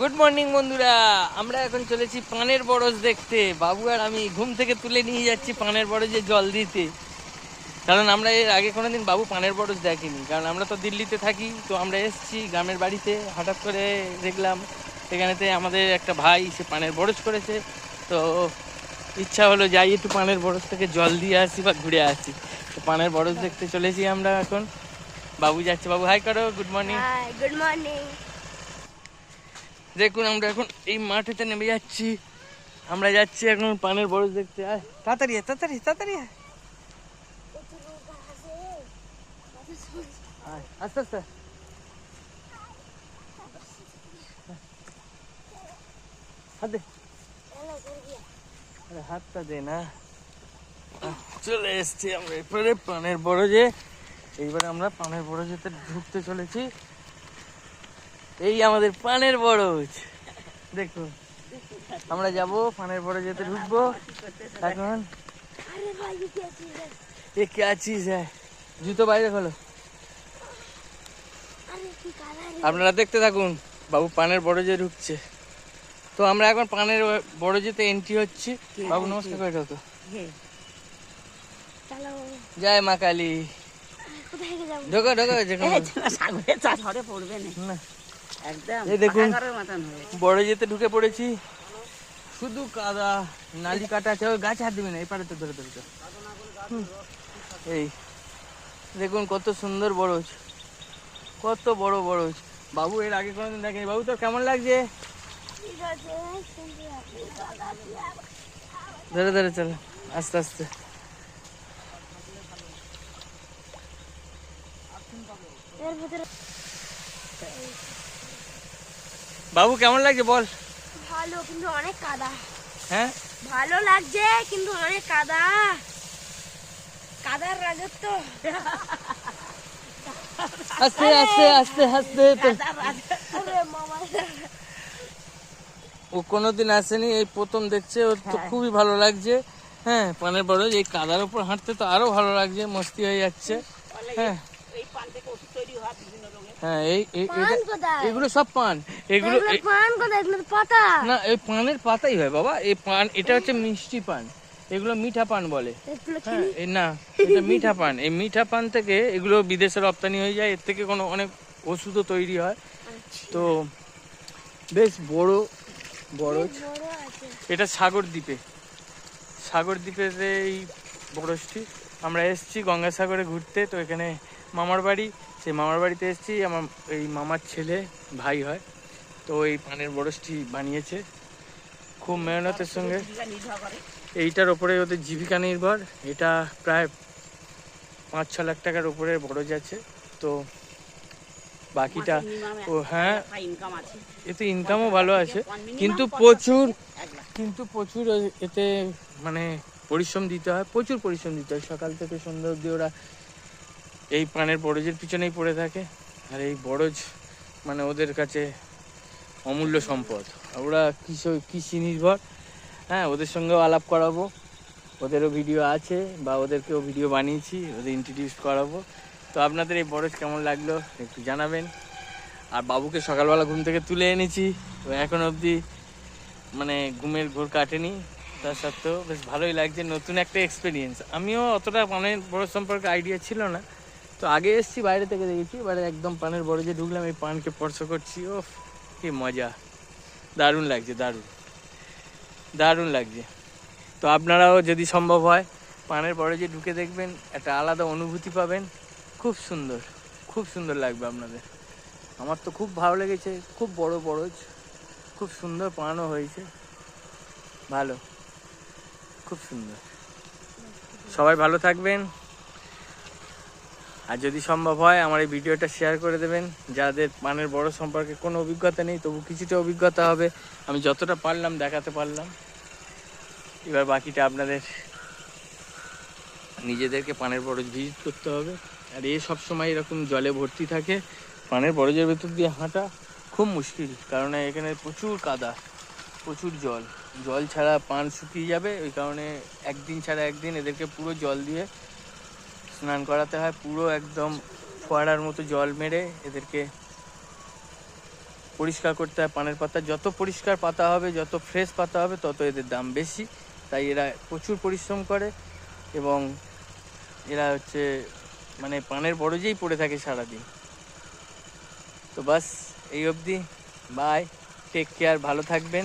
Good morning বন্ধুরা। আমরা এখন চলেছি পানের বরজ দেখতে। বাবু আর আমি ঘুম থেকে তুলে নিয়ে যাচ্ছি পানের বরজে জল দিতে। কারণ আমরা এর আগে কোনো দিন বাবু পানের বরজ দেখিনি। কারণ আমরা তো দিল্লিতে থাকি, তো আমরা এসেছি গ্রামের বাড়িতে। হঠাৎ করে দেখলাম এখানেতে আমাদের একটা ভাই, সে পানের বরজ করেছে। তো ইচ্ছা হলো যাই একটু পানের বরজ থেকে জল দিয়ে আসি বা ঘুরে আসি। তো পানের বরজ দেখতে চলেছি আমরা এখন। বাবু যাচ্ছে। বাবু হাই করো গুড মর্নিং গুড মর্নিং দেখুন, আমরা এখন এই মাঠেতে নেমে যাচ্ছি। আমরা যাচ্ছি এখন পানের বরজ দেখতে। আয়, তাড়াতাড়ি তাড়াতাড়ি তাড়াতাড়ি আস্তে আস্তে। হাত দে। আরে, হাতটা দে না। চলে এসছি আমরা এরপরে পানের বরজে। এইবারে আমরা পানের বরজেতে ঢুকতে চলেছি। এই আমাদের পানের বরজ। দেখো আমরা যাব পানের বরজেতে ঢুকবো। এখন। এ কে আছিস হ্যাঁ? জুতো বাইরে খোলো আপনারা দেখতে থাকুন বাবু পানের বরজে ঢুকছে। তো আমরা এখন পানের বরজেতে এন্ট্রি হচ্ছি। বাবু নমস্কার করে তো। জয় মা কালী। ঢোকো ঢোকো সাগরে পড়বে না। এই দেখুন। পাকা ঘরের মতন হবে। বরজেতে ঢুকে পড়েছি। শুধু কাদা নালি কাটা আছে ওই গাছে হাত দিবি না এই পারে তো ধরে ধরে তো। এই দেখুন কত সুন্দর বরজ কত বড় বরজ বাবু এর আগে কোনোদিন দেখেনি। বাবু তোর কেমন লাগছে? ধরে ধরে চলো আস্তে আস্তে। এর ভিতরে বাবু কেমন লাগছে বল? ভালো কিন্তু অনেক কাদা। হ্যাঁ? ভালো লাগছে কিন্তু অনেক কাদা। কাদার রাজত্ব। আস্তে আস্তে আস্তে আস্তে ও কোনোদিন আসেনি এই প্রথম দেখছে ওর তো খুবই ভালো লাগছে। হ্যাঁ পানের বরজ এই কাদার উপর হাঁটতে তো আরও ভালো লাগছে মস্তি হয়ে যাচ্ছে। হ্যাঁ। হয় হ্যাঁ এই কোথায়? এগুলো সব পান। এগুলো পান কোথায়? এগুলো পাতা। না এই পানের পাতাই হয় বাবা। এই পান এটা হচ্ছে মিষ্টি পান। এগুলো মিঠা পান বলে। হ্যাঁ না এটা মিঠা পান। এই মিঠা পান থেকে এগুলো বিদেশে রপ্তানি হয়ে যায়। এর থেকে কোনো অনেক ওষুধও তৈরি হয়। তো বেশ বড় বড়। এটা সাগর দ্বীপে। সাগর দ্বীপের এই বরজটি আমরা এসেছি গঙ্গাসাগরে ঘুরতে। তো এখানে মামার বাড়ি। সেই মামার বাড়িতে এসেছি। আমার এই মামার ছেলে ভাই হয়। তো এই পানের বরজটি বানিয়েছে। খুব মেহনতের সঙ্গে। এইটার ওপরে ওদের জীবিকা নির্ভর। এটা প্রায় পাঁচ ছ লাখ টাকার উপরে বরজ আছে। তো বাকিটা ও হ্যাঁ। এতে ইনকামও ভালো আছে। কিন্তু প্রচুর কিন্তু প্রচুর এতে মানে পরিশ্রম দিতে হয়। প্রচুর পরিশ্রম দিতে হয়। সকাল থেকে সন্ধ্যা অবধি ওরা এই পানের বরজের পিছনেই পড়ে থাকে। আর এই বরজ মানে ওদের কাছে অমূল্য সম্পদ। ওরা কৃষি কৃষি নির্ভর। হ্যাঁ ওদের সঙ্গেও আলাপ করাবো। ওদেরও ভিডিও আছে বা ওদেরকেও ভিডিও বানিয়েছি, ওদের ইন্ট্রোডিউস করাবো। তো আপনাদের এই বরজ কেমন লাগল একটু জানাবেন। আর বাবুকে সকালবেলা ঘুম থেকে তুলে এনেছি। তো এখন অবধি মানে ঘুমের ঘোর কাটেনি। তা সত্ত্বেও বেশ ভালোই লাগছে, নতুন একটা এক্সপিরিয়েন্স আমিও অতটা পানের বড় সম্পর্কে আইডিয়া ছিল না। তো আগে এসেছি, বাইরে থেকে দেখেছি, এবারে একদম পানের বড় যে ঢুকলাম, এই পানকে স্পর্শ করছি। ও কি মজা। দারুণ লাগছে, দারুণ। দারুণ লাগছে। তো আপনারাও যদি সম্ভব হয়, পানের বড় যে ঢুকে দেখবেন, একটা আলাদা অনুভূতি পাবেন। খুব সুন্দর খুব সুন্দর লাগবে আপনাদের। আমার তো খুব ভালো লেগেছে, খুব বড় বড়জ খুব সুন্দর পানও হয়েছে। ভালো, খুব সুন্দর। সবাই ভালো থাকবেন। আর যদি সম্ভব হয়, আমার এই ভিডিওটা শেয়ার করে দেবেন। যাদের পানের বড় সম্পর্কে কোনো অভিজ্ঞতা নেই, তবু কিছুটা অভিজ্ঞতা হবে। আমি যতটা পারলাম, দেখাতে পারলাম। এবার বাকিটা আপনাদের নিজেদেরকে পানের বরজ ভিজিট করতে হবে। আর এ সব সময় এরকম জলে ভর্তি থাকে। পানের বরজের ভেতর দিয়ে হাঁটা খুব মুশকিল, কারণ এখানে প্রচুর কাদা, প্রচুর জল। জল ছাড়া পান শুকিয়ে যাবে, ওই কারণে একদিন ছাড়া একদিন এদেরকে পুরো জল দিয়ে স্নান করাতে হয়, পুরো একদম ফোয়ারার মতো জল মেরে এদেরকে পরিষ্কার করতে হয় পানের পাতা। যত পরিষ্কার পাতা হবে, যত ফ্রেশ পাতা হবে, তত এদের দাম বেশি। তাই এরা প্রচুর পরিশ্রম করে এবং এরা হচ্ছে মানে পানের বড়জেই পড়ে থাকে সারাদিন। তো বাস, এই অবধি। বাই টেক কেয়ার ভালো থাকবেন।